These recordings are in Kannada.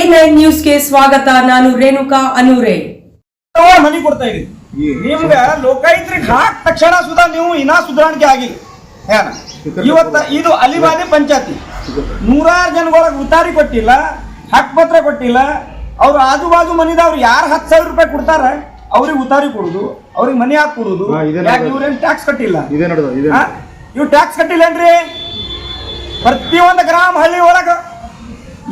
ಎ ನೈನ್ ನ್ಯೂಸ್ಗೆ ಸ್ವಾಗತ ನಾನು ರೇಣುಕಾ ಅನೂರೆ. ಅವ್ರ ಮನಿ ಕೊಡ್ತಾ ಇದ್ರಿ ನಿಮ್ಗ ಲೋಕಾಯುಕ್ತರಿಗೆ ಹಾಕ್ ತಕ್ಷಣ ಸುಧಾ ನೀವು ಇನ್ನ ಸುಧಾರಣೆ ಆಗಿಲ್ಲ ಏನ ಇವತ್ತ ಇದು ಅಲಿಬಾದಿ ಪಂಚಾಯತಿ. ನೂರಾರು ಜನಗಳಿಗೆ ಉತಾರಿ ಕೊಟ್ಟಿಲ್ಲ ಹಕ್ ಪತ್ರ ಕೊಟ್ಟಿಲ್ಲ. ಅವ್ರ ಆಜು ಬಾಜು ಮನಿದವ್ರು ಯಾರು ಹತ್ತು ಸಾವಿರ ರೂಪಾಯಿ ಕೊಡ್ತಾರ ಅವ್ರಿಗೆ ಉತಾರಿ ಕೊಡುದು ಅವ್ರಿಗೆ ಮನಿ ಹಾಕಿ ಕೊಡುದು. ಯಾಕ ನೋಡು. ಟ್ಯಾಕ್ಸ್ ಕಟ್ಟಿಲ್ಲ? ಇವ್ ಟ್ಯಾಕ್ಸ್ ಕಟ್ಟಿಲ್ಲೇನ್ರಿ ಪ್ರತಿಯೊಂದು ಗ್ರಾಮ ಹಳ್ಳಿ ಒಳಗ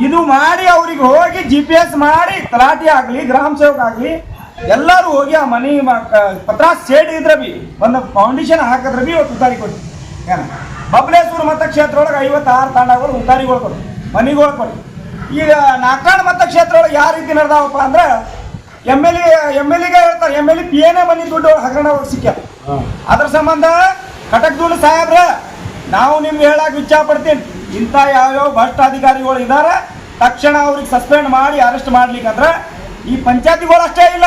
ಇದು ಮಾಡಿ ಅವ್ರಿಗೆ ಹೋಗಿ ಜಿ ಪಿ ಎಸ್ ಮಾಡಿ ತಲಾಟಿ ಆಗಲಿ ಗ್ರಾಮ ಸೇವಕ ಆಗಲಿ ಎಲ್ಲರೂ ಹೋಗಿ ಆ ಮನಿ ಪತ್ರ ಸೇಡ್ ಇದ್ರ ಬಿ ಒಂದು ಫೌಂಡೇಶನ್ ಹಾಕಿದ್ರ ಬಿ ಇವತ್ತು ಉತ್ತಾರಿ ಕೊಡಿ ಏನ? ಬಬಲೇಶ್ವರ ಮತಕ್ಷೇತ್ರ ಒಳಗೆ ಐವತ್ತಾರು ತಾಂಡಗಳು ಉತ್ತಾರಿಗಳು ಕೊಡಿ ಮನಿಗಳು ಕೊಡಿ. ಈಗ ನಾಲ್ಕಾಣ ಮತಕ್ಷೇತ್ರ ಒಳಗೆ ಯಾವ ರೀತಿ ನಡೆದಾವಪ್ಪ ಅಂದ್ರೆ ಎಂ ಎಲ್ ಎಂ ಎಲ್ ಎಗೆ ಹೇಳ್ತಾರೆ ಎಂ ಎಲ್ ಎ ಪಿ ಎನೇ ಮನಿ ದುಡ್ಡು ಹಗರಣ ಅವ್ರಿಗೆ ಸಿಕ್ಕ ಅದ್ರ ಸಂಬಂಧ ಕಟಕ್ದೂಳು ಸಾಹೇಬ್ರ ನಾವು ನಿಮ್ಗೆ ಹೇಳಕ್ಕೆ ಇಚ್ಛಾ ಪಡ್ತೀನಿ ಇಂಥ ಯಾವ್ಯಾವ ಭ್ರಷ್ಟ ಅಧಿಕಾರಿಗಳು ಇದಾರೆ, ತಕ್ಷಣ ಅವ್ರಿಗೆ ಸಸ್ಪೆಂಡ್ ಮಾಡಿ ಅರೆಸ್ಟ್ ಮಾಡ್ಲಿಕ್ಕಂದ್ರೆ ಈ ಪಂಚಾಯತಿಗಳು ಅಷ್ಟೇ ಇಲ್ಲ.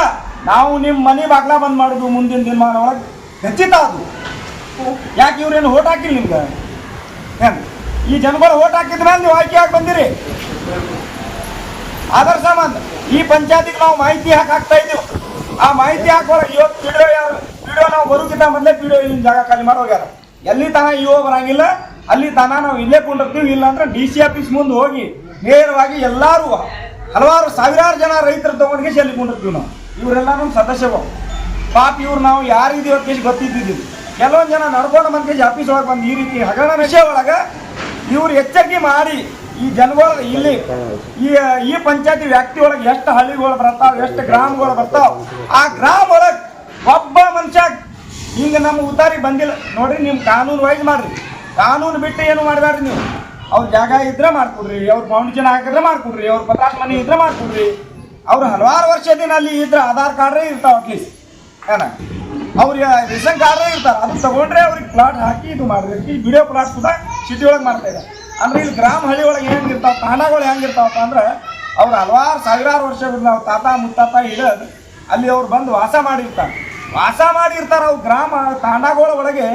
ನಾವು ನಿಮ್ಮ ಮನೆ ಬಾಗ್ಲ ಬಂದ್ ಮಾಡೋದು ಮುಂದಿನ ದಿನಮಾನ ಒಳಗೆ ಖಚಿತ ಅದು. ಯಾಕೆ ಇವ್ರೇನು ಓಟ್ ಹಾಕಿಲ್ಲ ನಿಮ್ಗೆ? ಹೆಂಗೆ? ಈ ಜನಗಳು ಓಟ್ ಹಾಕಿದ ಮೇಲೆ ನೀವು ಆಯ್ಕೆ ಹಾಕಿ ಬಂದಿರಿ. ಅದರ ಸಂಬಂಧ, ಈ ಪಂಚಾಯತಿಗೆ ನಾವು ಮಾಹಿತಿ ಹಾಕಿ ಹಾಕ್ತಾ ಇದ್ದೀವಿ. ಆ ಮಾಹಿತಿ ಹಾಕೋಳ ಇವತ್ತು ವಿಡಿಯೋ ಯಾರು ವಿಡಿಯೋ ನಾವು ಬರೋಕ್ಕಿಂತ ಮೊದಲೇ ವಿಡಿಯೋ ಇಲ್ಲಿ ಜಾಗ ಖಾಲಿ ಮಾಡೋಗ್ಯಾರ ಎಲ್ಲಿ ತನ ಇಒ ಬರಂಗಿಲ್ಲ. ಅಲ್ಲಿ ತನ ನಾವು ಇಲ್ಲೇ ಕುಂಡಿರ್ತೀವಿ, ಇಲ್ಲಾಂದ್ರೆ ಡಿ ಸಿ ಆಫೀಸ್ ಮುಂದೆ ಹೋಗಿ ನೇರವಾಗಿ ಎಲ್ಲಾರು ಹಲವಾರು ಸಾವಿರಾರು ಜನ ರೈತರ ತಗೊಂಡಿಗೆ ಅಲ್ಲಿ ಕುಂಡಿರ್ತೀವಿ ನಾವು. ಇವರೆಲ್ಲ ನಮ್ಮ ಸದಸ್ಯಗಳು ಪಾಪ ಇವ್ರು ನಾವು ಯಾರಿದೀವಿ ಕೇಸ್ ಗೊತ್ತಿದ್ದಿದ್ದೀವಿ ಕೆಲವೊಂದು ಜನ ನಡ್ಕೊಂಡು ಬಂದ ಆಫೀಸ್ ಒಳಗೆ ಬಂದು ಈ ರೀತಿ ಹಗರಣ ವಿಷಯ ಒಳಗೆ ಇವ್ರು ಎಚ್ಚರಿಕೆ ಮಾಡಿ ಈ ಜನಗಳ ಇಲ್ಲಿ ಈ ಈ ಪಂಚಾಯತಿ ವ್ಯಾಪ್ತಿ ಒಳಗೆ ಎಷ್ಟು ಹಳ್ಳಿಗಳು ಬರ್ತಾವೆ, ಎಷ್ಟು ಗ್ರಾಮಗಳು ಬರ್ತಾವ, ಆ ಗ್ರಾಮ ಒಳಗೆ ಒಬ್ಬ ಮನುಷ್ಯ ಹಿಂಗೆ ನಮ್ಮ ಉತ್ತಾರಿ ಬಂದಿಲ್ಲ. ನೋಡ್ರಿ ನಿಮ್ಮ ಕಾನೂನು ವೈಸ್ ಮಾಡ್ರಿ. ಕಾನೂನು ಬಿಟ್ಟು ಏನು ಮಾಡಬೇಡ್ರಿ ನೀವು? ಅವ್ರ ಜಾಗ ಇದ್ರೆ ಮಾಡ್ಕೊಡ್ರಿ, ಅವ್ರ ಫೌಂಡೇಶನ್ ಹಾಕಿದ್ರೆ ಮಾಡ್ಕೊಡ್ರಿ, ಅವ್ರ ಪತಾಸ್ ಮನೆ ಇದ್ರೆ ಮಾಡ್ಕೊಡ್ರಿ. ಅವ್ರು ಹಲವಾರು ವರ್ಷದಿಂದ ಅಲ್ಲಿ ಇದ್ರೆ ಆಧಾರ್ ಕಾರ್ಡ್ರೇ ಇರ್ತಾವೆ ಅಟ್ಲೀಸ್ಟ್ ಏನ? ಅವ್ರಿಗೆ ರೇಷನ್ ಕಾರ್ಡ್ರೇ ಇರ್ತಾರೆ. ಅದು ತಗೊಂಡ್ರೆ ಅವ್ರಿಗೆ ಪ್ಲಾಟ್ ಹಾಕಿ ಇದು ಮಾಡಿದ್ರೆ ಈ ವಿಡಿಯೋ ಪ್ಲಾಟ್ ಕೂಡ ಸಿಟಿ ಒಳಗೆ ಮಾಡ್ತಾ ಇದ್ದಾರೆ ಅಂದ್ರೆ ಇಲ್ಲಿ ಗ್ರಾಮ ಹಳ್ಳಿ ಒಳಗೆ ಹೆಂಗಿರ್ತಾವ ತಾಂಡಗಳು ಹೆಂಗಿರ್ತಾವಪ್ಪ ಅಂದ್ರೆ ಅವ್ರು ಹಲವಾರು ಸಾವಿರಾರು ವರ್ಷಗಳು ನಾವು ತಾತ ಮುತ್ತಾತ ಇಡದ್ ಅಲ್ಲಿ ಅವ್ರು ಬಂದು ವಾಸ ಮಾಡಿರ್ತಾರೆ. ವಾಸ ಮಾಡಿರ್ತಾರೆ ಅವ್ರು ಗ್ರಾಮ ತಾಂಡಗಳ ಒಳಗೆ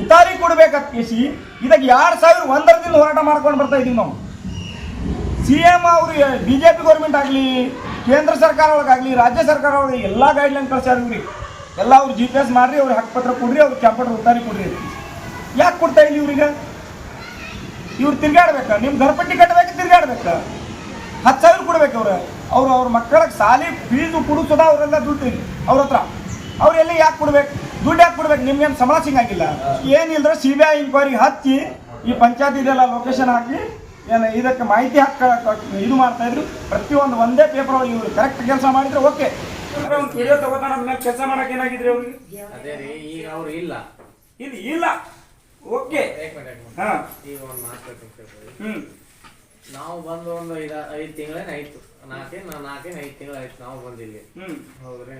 ಉತಾರಿ ಕೊಡ್ಬೇಕಂತ ಕೇಸಿ, ಇದಕ್ಕೆ ಎರಡು ಸಾವಿರ ಒಂದರದಿಂದ ಹೋರಾಟ ಮಾಡ್ಕೊಂಡು ಬರ್ತಾ ಇದೀವಿ ನಾವು. ಸಿ ಎಂ ಅವರು ಬಿ ಜೆ ಪಿ ಗೌರ್ಮೆಂಟ್ ಆಗಲಿ, ಕೇಂದ್ರ ಸರ್ಕಾರ ಒಳಗಾಗಲಿ ರಾಜ್ಯ ಸರ್ಕಾರ ಒಳಗೆ ಎಲ್ಲ ಗೈಡ್ಲೈನ್ ಕಳ್ಸ್ಯಾರ ಇವ್ರಿಗೆ ಎಲ್ಲ ಅವ್ರು ಜಿ ಪಿ ಎಸ್ ಮಾಡ್ರಿ, ಅವ್ರಿಗೆ ಹಕ್ಕುಪತ್ರ ಕೊಡ್ರಿ, ಅವ್ರಿಗೆ ಕ್ಯಾಂಪಟ್ರ್ ಉತ್ತಾರಿ ಕೊಡ್ರಿ. ಯಾಕೆ ಕೊಡ್ತಾ ಇಲ್ಲ ಇವ್ರಿಗೆ? ಇವ್ರು ತಿರ್ಗಾಡ್ಬೇಕ ನಿಮ್ಮ ಗರ್ಪಟ್ಟಿ ಕಟ್ಟಬೇಕು ತಿರ್ಗಾಡ್ಬೇಕ ಹತ್ತು ಸಾವಿರ ಕೊಡ್ಬೇಕು ಅವ್ರು. ಅವ್ರು ಅವ್ರ ಮಕ್ಕಳಿಗೆ ಸಾಲಿ, ಫೀಸು ಕೊಡಿಸೋದ ಅವರೆಲ್ಲ ದುಡ್ಡು ಅವ್ರ ಹತ್ರ. ಅವ್ರು ಎಲ್ಲಿ ಯಾಕೆ ಕೊಡ್ಬೇಕು? ದುಡ್ಡು ಯಾಕೆ ಕೊಡ್ಬೇಕು ನಿಮ್ಗೇನು ಸಂಬಳ ಸಿಗಂಗಿಲ್ಲ ಏನಿಲ್ಲದ್ರೆ ಸಿ ಬಿ ಐ ಇನ್ಕ್ವೈರಿ ಹಚ್ಚಿ ಈ ಪಂಚಾಯತ್ ಇದೆಲ್ಲ ಲೊಕೇಶನ್ ಹಾಕಿ ಏನು ಇದಕ್ಕೆ ಮಾಹಿತಿ ಹಾಕ ಇದು ಮಾಡ್ತಾ ಇದ್ರು. ಪ್ರತಿಯೊಂದು ಒಂದೇ ಪೇಪರ್ ಒಳಗೆ ಇವ್ರು ಕರೆಕ್ಟ್ ಕೆಲಸ ಮಾಡಿದ್ರೆ ಓಕೆ ಒಂದು ವಿಡಿಯೋ ತಗೋತಾನ ಮೇಲೆ ಕೆಲಸ ಮಾಡಕ್ಕೆ ಏನಾಗಿದ್ರಿ ಅವ್ರಿಗೆ ಅದೇ ರೀ ಈಗ ಅವ್ರು ಇಲ್ಲ. ಇದು ಇಲ್ಲ. ಓಕೆ ಹಾ. ಈಗ ಒಂದು ಮಾತಾಡ್ತೀನಿ ಹ್ಮ್. ನಾವು ಬಂದು ಒಂದು ಐದು ಐದು ತಿಂಗಳೇನ ಆಯ್ತು. ನಾಲ್ಕೇನು ನಾಲ್ಕೇನು ಐದು ತಿಂಗಳು ಆಯ್ತು ನಾವು ಬಂದಿಲ್ಲಿ. ಹ್ಮ್. ಹೌದ್ರಿ?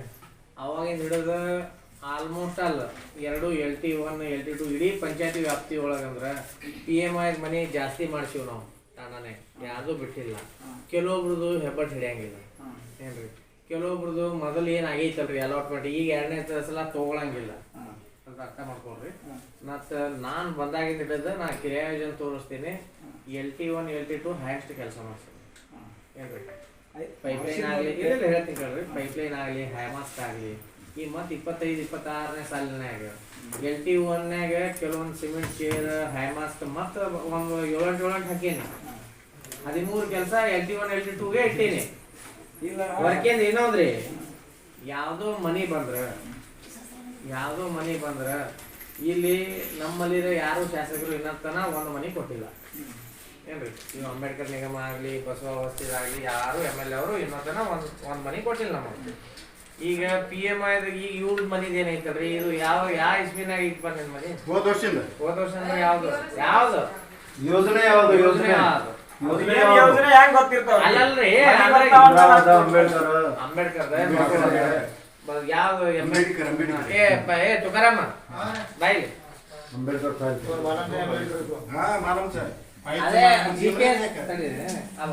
ಅವಾಗಿಂದ ಹಿಡಿದು ಆಲ್ಮೋಸ್ಟ್ ಅಲ್ಲ ಎರಡು L T one L T two ಇಡೀ ಪಂಚಾಯತಿ ವ್ಯಾಪ್ತಿ ಒಳಗಂದ್ರೆ ಪಿ ಎಂ ಐ ಮನೆ ಜಾಸ್ತಿ ಮಾಡ್ಸೀವಿ ನಾವು ತಾನೇ ಯಾರ್ದು ಬಿಟ್ಟಿಲ್ಲ. ಕೆಲವೊಬ್ರದ್ದು ಹೆಬ್ಬಟ್ ಹಿಡಿಯಂಗಿಲ್ಲ. ಏನ್ರಿ? ಕೆಲವೊಬ್ರದ್ದು ಮೊದಲು ಏನ್ ಆಗೈತಲ್ರಿ ಅಲಾಟ್ಮೆಂಟ್ ಈಗ ಎರಡನೇ ಸಲ ತಗೊಳಂಗಿಲ್ಲ. ಅಂತ ಅರ್ಥ ಮಾಡ್ಕೊಳ್ರಿ. ಮತ್ತು ನಾನು ಬಂದಾಗಿಂದ ಹಿಡಿದ ನಾ ಕಿರಿಯ ಯೋಜನೆ ತೋರಿಸ್ತೀನಿ. L T one L T two highest ಕೆಲಸ ಮಾಡ್ತೀನಿ ಏನ್ರಿ? ಪೈಪ್ಲೈನ್ ಆಗಲಿ ಹೇಳ್ತೀನಿ ಕೇಳ್ರಿ ಪೈಪ್ಲೈನ್ ಆಗಲಿ ಹೈಮಾಸ್ಕ್ ಆಗಲಿ ಈ ಮತ್ತೆ ಇಪ್ಪತ್ತೈದು ಇಪ್ಪತ್ತಾರನೇ ಸಾಲಿನಾಗ ಎಲ್ ಟಿ ಒನ್ನ್ಯಾಗ ಕೆಲವೊಂದು ಸಿಮೆಂಟ್ ಚೇರ್ ಹೈಮಾಸ್ಕ್ ಮತ್ತು ಒಂದು ಏಳೆಂಟು ಏಳೆಂಟು ಹಾಕೀನಿ. ಹದಿಮೂರು ಕೆಲಸ L T one L T ಟೂಗೆ ಇಟ್ಟೇನಿ. ಇಲ್ಲ. ಏನೋ ಏನಂದ್ರಿ? ಯಾವುದೋ ಮನಿ ಬಂದ್ರ ಯಾವುದೋ ಮನಿ ಬಂದ್ರ ಇಲ್ಲಿ ನಮ್ಮಲ್ಲಿರೋ ಯಾರು ಶಾಸಕರು ಇನ್ನತನ ಒಂದು ಮನಿ ಕೊಟ್ಟಿಲ್ಲ. ಏನ್ರಿ? ನೀವು ಅಂಬೇಡ್ಕರ್ ನಿಗಮ ಆಗಲಿ ಬಸವ ವಸ್ತಿದಾಗಲಿ ಯಾರು ಎಂ ಎಲ್ ಎ ಅವರು ಇನ್ನೊಂದನ ಒಂದು ಒಂದು ಮನಿ ಕೊಟ್ಟಿಲ್ಲ ನಮಗೆ. ಈಗ ಪಿ ಎಂ ಆಯ್ದಾಗ ಈಗ ಇವ್ರ ಮನಿದ ಏನೈತಲ್ರಿ? ಇದು ಯಾವ ಯಾವ ಇಸ್ವಿನಾಗ ಇಟ್ ಬಂದ ಮನಿ? ಹೋದ ವರ್ಷದಿಂದ ಹೋದ ವರ್ಷ ಅಂದ್ರೆ ಯಾವ್ದು? ಯಾವ್ದು? ಯೋಜನೆ ಯಾವ್ದು? ಯೋಜನೆ ಯಾವ್ದು? ಯೋಜನೆ ಏನ್ ಯೋಜನೆ ಹೆಂಗ್ ಗೊತ್ತಿರ್ತಾವ ಅಲ್ಲಲ್ರಿ ಅಂಬೇಡ್ಕರ್. ಯಾವ್ದು ಅಂಬೇಡ್ಕರ್, ಅಂಬೇಡ್ಕರ್. ಏ ತುಕಾರಾಮ. ಬಾಯ್ಲಿ ಅಂಬೇಡ್ಕರ್ ಹಾ ಮಾಲಮ್ ಸರ್ ಅದೇ ಜಿ ಪಿ ಎಸ್ ಅವ.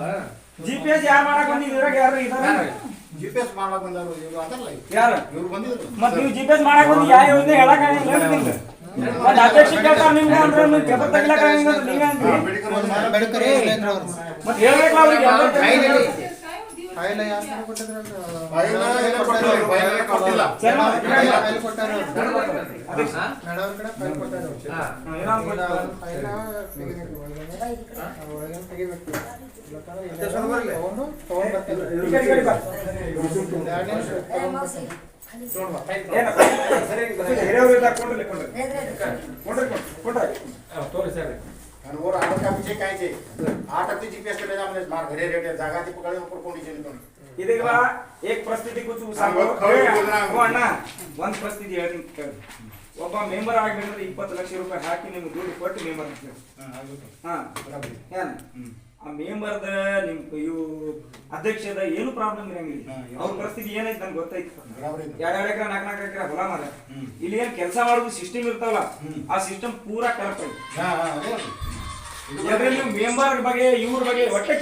ಜಿ ಪಿ ಎಸ್ ಯಾರು ಮಾಡಕ್ ಬಂದಿದ್ರು ಇದ್ರಾಗ ಯಾರು ಇದಾರೆ? ಜಿ ಪಿ ಎಸ್ ಮಾಡಕ್ ಬಂದಾರು ಇವ್ರು ಅದಲ್ಲ ಯಾರು? ಇವ್ರು ಬಂದಿದ್ರು. ಮತ್ತೆ ನೀವು ಜಿಪಿಎಸ್ ಪಿ ಎಸ್ ಮಾಡಕ್ ಬಂದು ಯಾವ ಯೋಜನೆ ಹೇಳಕ್ ನಿಮ್ಗೆ. ಮತ್ತೆ ಅಧ್ಯಕ್ಷ ಕೇಳ್ತಾರ ನಿಮ್ಗೆ ಅಂದ್ರೆ ನೀವು ಪೇಪರ್ ಮತ್ತೆ ಹೇಳ್ಬೇಕಲ್ಲ ಅವ್ರಿಗೆ? ಕೈನಲ್ಲಿ ತಿಳಿಸಿ. ಕೊಟ್ಟಿಲ್ಲ ಫೈಲ್ ಏನೋ ಕೊಟ್ಟಿಲ್ಲ, ಫೈಲ್ ಏನೋ ಕೊಟ್ಟಿಲ್ಲ. ಏನು? ಹಿರಿಯವ್ರು ಇದ್ದಾರೆ, ಕೊಂಡ್ರಿ, ಕೊಂಡ್ರಿ. ಕೊಂಡ್ರಿ, ಕೊಂಡ್ರಿ. आणि ಒಬ್ಬ ಮೆಂಬರ್ ಆಗ್ಬೇಕಂದ್ರೆ ಇಪ್ಪತ್ತು ಲಕ್ಷ ರೂಪಾಯಿ ಹಾಕಿ ನಿಮ್ಗೆ ದುಡ್ಡು ಕೊಟ್ಟು ಮೆಂಬರ್ ಆ ಮೆಂಬರ್ದ ನಿಮ್ ಇವು ಅಧ್ಯಕ್ಷದ ಏನು ಪ್ರಾಬ್ಲಮ್ ಇರಂಗಿಲ್ಲ ಅವ್ರ ಪರಿಸ್ಥಿತಿ ಏನೈತೆ ನಂಗೆ ಗೊತ್ತೈತಿ ಎರಡು ಎಕರೆ ನಾಲ್ಕು ನಾಲ್ಕು ಎಕರೆ ಹೊಲ ಇಲ್ಲಿ ಏನ್ ಕೆಲಸ ಮಾಡೋದು ಸಿಸ್ಟಮ್ ಇರ್ತಾವಲ್ಲ ಆ ಸಿಸ್ಟಮ್ ಪೂರಾ ಕರೆಕ್ಟ್ ಐತಿ ಅದರಲ್ಲಿ ಮೆಂಬರ್ ಬಗ್ಗೆ ಇವ್ರ ಬಗ್ಗೆ ಒಟ್ಟೆ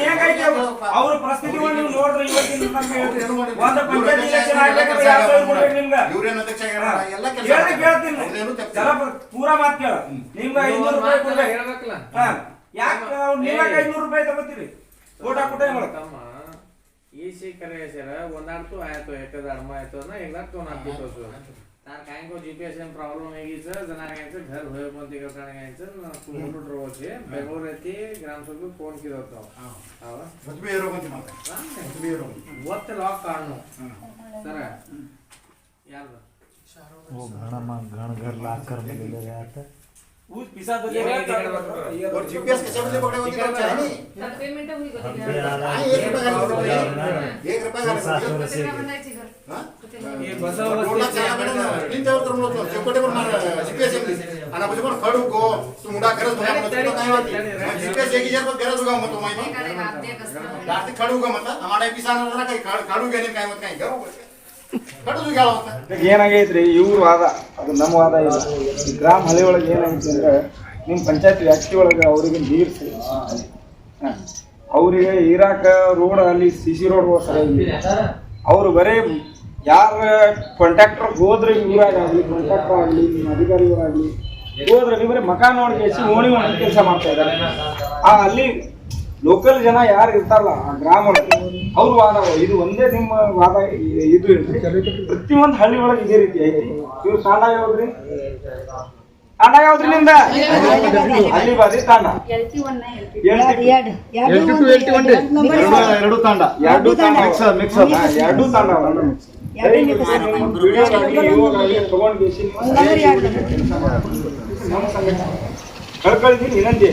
ಹೇಗೈತೆ ಅವ್ರ ಪರಿಸ್ಥಿತಿಗಳು ನೀವು ನೋಡ್ರಿ ಕೇಳ್ತೀನಿ ಪೂರಾ ಮಾತು ಕೇಳ. ನಿಮ್ಮ ಐನೂರು ರೂಪಾಯಿ ಯಾಕ ಯಾಕೆ ಐನೂರು ರೂಪಾಯಿ ತಗೋತೀರಿ? ಓಟ್ ಹಾಕ್ಬಿಟ್ಟೆ ಈ ಸಿ ಕರೆ ಸರ ಒಂದಾಡ್ತು ಆಯ್ತು ಎಕ್ಕದ ಅಡ್ಮ ಆಯ್ತು ಅನ್ನೋ ना देतो सो तार काय को जीपीएस एम प्रॉब्लम आहे की सर जना घ्यायचं घर होय पण ते करता घ्यायचं कुठून रोचे बेंगळूर येते ग्रामसभेत फोन केला होता हा. हवा ಮದ್ವೆ ಇರೋ ಮಂದಿ ಮಾತ್ರ. ಮದ್ವೆ ಇರೋ ಮಂದಿ. ಒತ್ತು ಲಾಕ್ ಕಾಣು ಹಾ. ಸರ ಯಾರ್ದು वो घना मा घण घर लाग कर मिलेले रे आता ऊस पिसा वर GPS कशामध्ये पकडे होते का? चायनी? पेमेंट होईल का हम तिला? पे आ रहा हा, है एक रुपया घालून हजार दिला. ना एक रुपया घालून सात दिला. वर्ष कुठे बांधायची घर? हा? कुठे हे बांधायची? बसव रोडला चाला मॅडम, तीनच्यावर तर म्हणत होतो. चौकटीवर मारा, GPS आहे. आणि आपण पण खडू गो तू मुडा गरज बघा म्हणत तुला काय वाटते जीपीएस एक हजार गरज बघा म्हणतो माहिती एखादे हात दे कसं? जास्त खडू का म्हणतात आम्हाला पिसाना जरा काही खड- खडू घेणे काय मत काही खडू घ्यायला होता ಏನಾಗೈತ್ರಿ ಇವ್ರ ವಾದ ಅದು ನಮ್ಮ ವಾದ ಇಲ್ಲ ಈ ಗ್ರಾಮ ಹಳ್ಳಿ ಒಳಗೆ ಏನಾಗೈತಿ ಅಂದ್ರೆ ನಿಮ್ಮ ಪಂಚಾಯತ್ ವ್ಯಾಪ್ತಿ ಒಳಗೆ ಅವರಿಗೆ ನೀರು ಅವರಿಗೆ ಇರಾಕ ರೋಡ್ ಅಲ್ಲಿ ಸಿ ಸಿ ರೋಡ್ ಸರಿಯಾಗಿ ಅವರು ಬರೇ ಯಾರ ಕಾಂಟ್ರಾಕ್ಟರ್ ಹೋದ್ರೆ ಇವರಾಗಲಿ ಆಗಲಿ ಕಾಂಟ್ರಾಕ್ಟರ್ ಆಗಲಿ ನಿಮ್ಮ ಅಧಿಕಾರಿಗಳಾಗಲಿ ಹೋದ್ರೆ ನೀವು ಬರೀ ಮಕ ನೋಡಿ ಕೇಸಿ ಓಣಿ ಓಣಿ ಕೆಲಸ ಮಾಡ್ತಾ ಇದ್ದಾರೆ. ಆ ಅಲ್ಲಿ ಲೋಕಲ್ ಜನ ಯಾರು ಇರ್ತಾರಲ್ಲ ಆ ಗ್ರಾಮ ಒಳಗೆ ಅವ್ರ ವಾದ ಇದು ಒಂದೇ ನಿಮ್ಮ ವಾದ ಇದು ಪ್ರತಿ ಪ್ರತಿಯೊಂದು ಹಳ್ಳಿ ಒಳಗೆ ಇದೇ ರೀತಿ ಐತಿ. ಇವ್ರು ತಾಂಡ ಯಾವ್ದ್ರಿ? ತಾಂಡ ಯಾವ್ದ್ರಿ ನಿಂದ ಅಲ್ಲಿ ಬಾರಿ ತಾಂಡ. ಎರಡು ತಾಂಡ. ಎರಡು ತಾಂಡ. ಮಿಕ್ಸ್ ಎರಡು ತಾಂಡ ಅವ. ಕಳ್ಕೊಳ್ತೀನಿ ವಿನಂತಿ.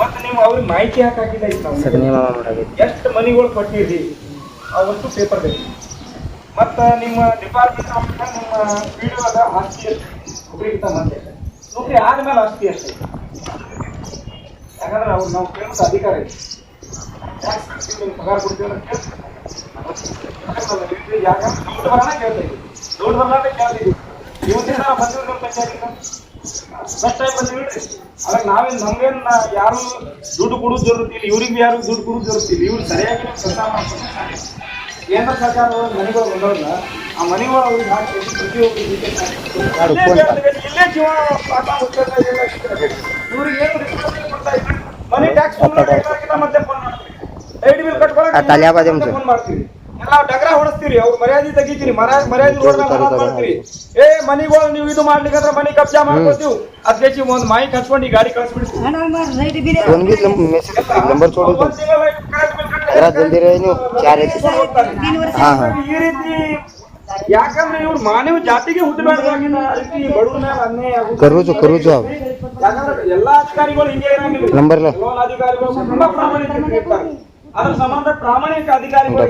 ಮತ್ತೆ ನೀವು ಅವ್ರಿಗೆ ಮಾಹಿತಿ ಹಾಕಿಲ್ಲ ಎಷ್ಟು ಮನಿಗಳು ಕೊಟ್ಟಿರಿ? ಅವತ್ತು ಪೇಪರ್ ಬೇಕು. ಮತ್ತು ನಿಮ್ಮ ಡಿಪಾರ್ಟ್ಮೆಂಟ್ ನಿಮ್ಮ ವಿಡಿಯೋದ ಆಸ್ತಿ ಒಬ್ಬರಿಗಿಂತ ಮತ್ತೆ. ನೌಕರಿ ಆದ್ಮೇಲೆ ಆಸ್ತಿ ಅಷ್ಟೇ ಯಾಕಂದ್ರೆ ಅವ್ರು ನಾವು ಕೇಳೋದು ಅಧಿಕಾರ ಇದೆ. ಪಗಾರ ಕೊಡ್ತೀವಿ ಅಂತ ಕೇಳ್ತೀವಿ. ದುಡ್ಡು ಬರೋಣ ಕೇಳ್ತೀವಿ ದುಡ್ಡು ಬರಲಾರ್ದ ಕೇಳ್ತೀವಿ ಇವತ್ತಿನ ದಿನ ಬಂದಿವ್ರಿ ನಮ್ಮ ಪಂಚಾಯತಿಗೆ ಫಸ್ಟ್ ಟೈಮ್ ಬಂದಿವ್ರಿ ಅದಾಗ ನಾವೇನ್ ನಮ್ಗೇನ್ ಯಾರು ದುಡ್ಡು ಕೊಡೋದು ಜರುತ್ತಿಲ್ಲ ಇವ್ರಿಗೆ ಯಾರು ದುಡ್ಡು ಕೊಡೋದು ಜರುತ್ತಿಲ್ಲ ಇವ್ರು ಸರಿಯಾಗಿ ಕೆಲಸ ಮಾಡ್ತಾರೆ ಕೇಂದ್ರ ಸರ್ಕಾರ ಮನೆಗಳು ಬಂದವಲ್ಲ ಆ ಮನೆಗಳು ಅವ್ರಿಗೆ ಹಾಕಿ ಇಲ್ಲೇ ಜೀವನ. ಇವ್ರಿಗೆ ಏನು. ಮನೆ ಟ್ಯಾಕ್ಸ್ ಮತ್ತೆ ಫೋನ್ ಮಾಡ್ತೀವಿ ಲೈಟ್ ಬಿಲ್ ಕಟ್ಕೊಳಕ್ಕೆ ಫೋನ್ ಮಾಡ್ತೀವಿ ಎಲ್ಲ ಡಗ್ರ ಹೊಡಿಸ್ತೀರಿ ಅವ್ರ ಮರ್ಯಾದೆ ತೆಗಿತೀರಿ ಮರ್ಯಾದೆ ಮರ್ಯಾದೆ ನೋಡ್ದಾಗ ಮಾಡ್ತೀರಿ ಏ ಮನಿಗಳು ನೀವು ಇದು ಮಾಡ್ಲಿಕ್ಕಂದ್ರೆ ಮನಿ ಕಬ್ಜಾ ಮಾಡ್ಕೊತೀವಿ ಅದಕ್ಕೆ ಒಂದ್ ಮೈಕ್ ಹಚ್ಕೊಂಡು ಈ ಗಾಡಿ ಕಳ್ಸ್ಬಿಡ್ತೀವಿ फोन भी नंबर छोड़ो तुम जरा जल्दी रहे न्यू चार एक हाँ हाँ ಈ ರೀತಿ ಯಾಕಂದ್ರೆ ಇವ್ರು ಮಾನವ ಜಾತಿಗೆ ಹುಟ್ಟಬಾರ್ದಾಗಿನ ರೀತಿ ಬಡವ್ರ ಮೇಲೆ ಅನ್ಯಾಯ ಆಗುತ್ತೆ. करू जो करू जो आप ಯಾಕಂದ್ರೆ ಎಲ್ಲಾ ಅಧಿಕಾರಿಗಳು ಹಿಂಗೆ ಇರಂಗಿಲ್ಲ ನಂಬರ್ ಇಲ್ಲ. ಕೆಲವೊಂದು ಅಧಿಕಾರಿಗಳು ತುಂಬಾ ಪ್ರಾಮಾಣಿಕ ಇರ್ತಾರೆ ಅದ್ರ ಸಂಬಂಧ ಪ್ರಾಮಾಣಿಕ ಅಧಿಕಾರಿಗಳು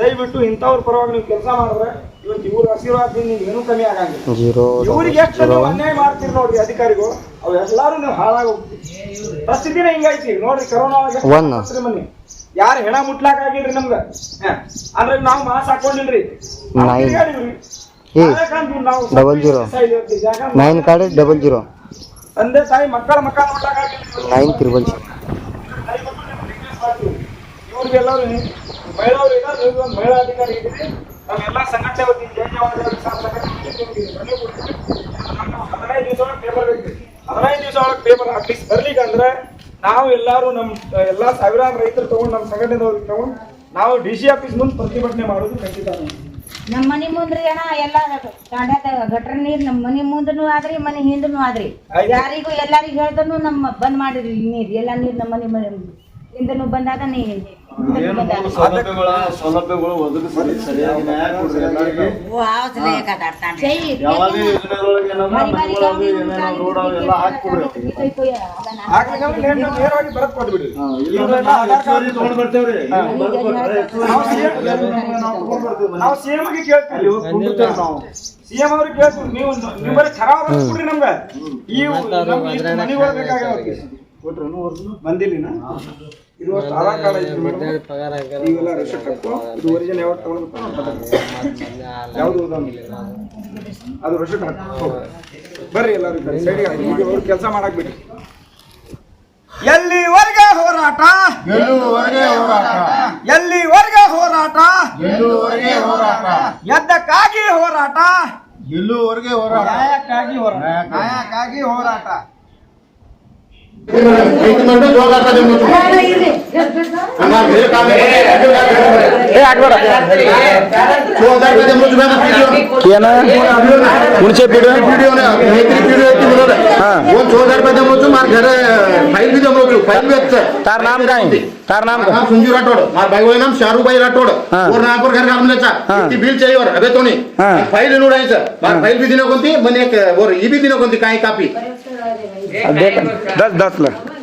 ದಯವಿಟ್ಟು ಇಂಥವ್ರ ಪರವಾಗಿ ನೀವು ಕೆಲಸ ಮಾಡಿದ್ರೆ ಇವತ್ತು ಇವ್ರ ಆಶೀರ್ವಾದದಿಂದ ಏನು ಕಮ್ಮಿ ಆಗಂಗಿಲ್ಲ. ಇವ್ರಿಗೆ ಎಷ್ಟು ನೀವು ಅನ್ಯಾಯ ಮಾಡ್ತೀರಿ ನೋಡ್ರಿ ಅಧಿಕಾರಿಗಳು ಅವೆಲ್ಲಾರು ನೀವು ಹಾಳಾಗಿ ಹೋಗ್ತೀರಿ ಪರಿಸ್ಥಿತಿನ ಹಿಂಗೈತಿ ನೋಡ್ರಿ ಕರೋನಾ ಮನಿ. ಯಾರು ಹೆಣ ಮುಟ್ಲಾಕ ಆಗಿಲ್ರಿ ನಮ್ಗ? ಅಂದ್ರೆ ನಾವು ಮಾಸ್ ಹಾಕೊಂಡಿಲ್ರಿ. Double zero nine card double zero ತಂದೆ ತಾಯಿ ಮಕ್ಕಳ ಮಕ್ಕಳ ನೋಡ್ಲಾಕ ಆಗಿಲ್ರಿ. ನೈನ್ ತ್ರಿಬಲ್ ಜೀರೋ ಇವ್ರಿಗೆಲ್ಲರೂ ಮಹಿಳಾವ್ರು ಇದ್ದಾರೆ ಇವ್ರಿಗೆ ಒಂದು ಮಹಿಳಾ ಅಧಿಕಾರಿ ಇದ್ದೀರಿ. ನಾವೆಲ್ಲ ಸಂಘಟನೆ ವತಿಯಿಂದ ಜಯ ಜವಾಹರ್ ಹದಿನೈದು ದಿವಸ ಒಳಗೆ ಪೇಪರ್ ಬೇಕು ಹದಿನೈದು ದಿವಸ ಒಳಗೆ ಪೇಪರ್ ಅಟ್ಲೀಸ್ಟ್ ಬರ್ಲಿಕ್ಕೆ ಅಂದ್ರೆ ನಾವು ಎಲ್ಲಾರು ನಮ್ ಎಲ್ಲಾ ಸಾವಿರಾರು ರೈತರು ತಗೊಂಡು ನಮ್ಮ ಸಂಘಟನೆದವ್ರಿಗೆ ತಗೊಂಡು ನಾವು ಡಿ ಸಿ ಆಫೀಸ್ ಮುಂದೆ ಪ್ರತಿಭಟನೆ ಮಾಡೋದು ಖಂಡಿತ. ನಮ್ಮ ಮನೆ ಮುಂದ್ರಿ ಅಣ್ಣ ಎಲ್ಲ ಗಟ್ರ ನೀರ್ ನಮ್ಮ ಮನಿ ಮುಂದನು ಆದ್ರಿ ಮನೆ ಹಿಂದನು ಆದ್ರಿ. ಯಾರಿಗೂ ಎಲ್ಲರಿಗೂ ಹೇಳ್ದನು ನಮ್ಮ ಬಂದ್ ಮಾಡಿರಿ ನೀರ್ ಎಲ್ಲಾ ನೀರ್ ನಮ್ಮ ಮನೆ ಮನೆ ಹಿಂದನು ಬಂದಾಗ ನೀ ಬಂದಾದ ಸೌಲಭ್ಯಗಳ ಸೌಲಭ್ಯಗಳು ಒದಗಿಸಿ ಸರಿಯಾಗಿ ನ್ಯಾಯ ಕೊಡ್ರಿ ಎಲ್ಲರಿಗೂ. ಯಾವುದೇ ರೋಡ್ ಎಲ್ಲ ಹಾಕ್ಕೊಡ್ರಿ ನಾವು ಸಿಎಂ ಗೆ ಕೇಳ್ತೀವಿ. ಸಿಎಂ ಅವ್ರಿಗೆ ಕೇಳ್ತೀವಿ. ನೀವು ನೀವು ಬರೀ ಖರಾಬ್ ಕೊಡ್ರಿ ನಮ್ಗೆ. ಈ ಮನೆಗೆ ಹೋಗ್ಬೇಕಾಗ್ಯಾವ ಕೊಟ್ರೇನು ಇದು ಆಧಾರ್ ಕಾರ್ಡ್ ಐತಿ ಮೇಡಮ್. ಇವೆಲ್ಲ ರೇಷನ್ ಹಾಕು. ಇದು ಒರಿಜಿನಲ್ ಯಾವಾಗ ತಗೊಳ್ಬೇಕು ಯಾವುದು ಅದು ರಸೀಟ್ ಹಾಕು ಬರ್ರಿ ಎಲ್ಲರೂ ಸೈಡಿಗೆ ಕೆಲಸ ಮಾಡಕ್ ಬಿಡಿ ಎಲ್ಲಿವರೆಗೆ ಹೋರಾಟ? ಗೆಲ್ಲುವವರೆಗೆ ಹೋರಾಟ? ಎಲ್ಲಿವರೆಗೆ ಹೋರಾಟ? ಗೆಲ್ಲುವವರೆಗೆ ಹೋರಾಟ? ಎದ್ದಕ್ಕಾಗಿ ಹೋರಾಟ? ಎಲ್ಲೂವರೆಗೆ ಹೋರಾಟ? ನ್ಯಾಯಕ್ಕಾಗಿ ಹೋರಾಟ. ನ್ಯಾಯಕ್ಕಾಗಿ ಹೋರಾಟ. मुझे वीडियो वीडियो ना मैत्री वीडियो की बोल रहा हां वो 2000 रुपए दमो छु मार घर फाइल भी दमो छु फाइल बेच तार नाम का है तार नाम का संजू राठौड़ मार भाई का नाम शाहरुख भाई राठौड़ और नाम पर घर का हमने चा की बिल चाहिए और अबे तो नहीं फाइल नुड़ाई सर मार फाइल भी दिनो कोणती मन एक और ये भी दिनो कोणती काही कापी દસ દસ લાખ.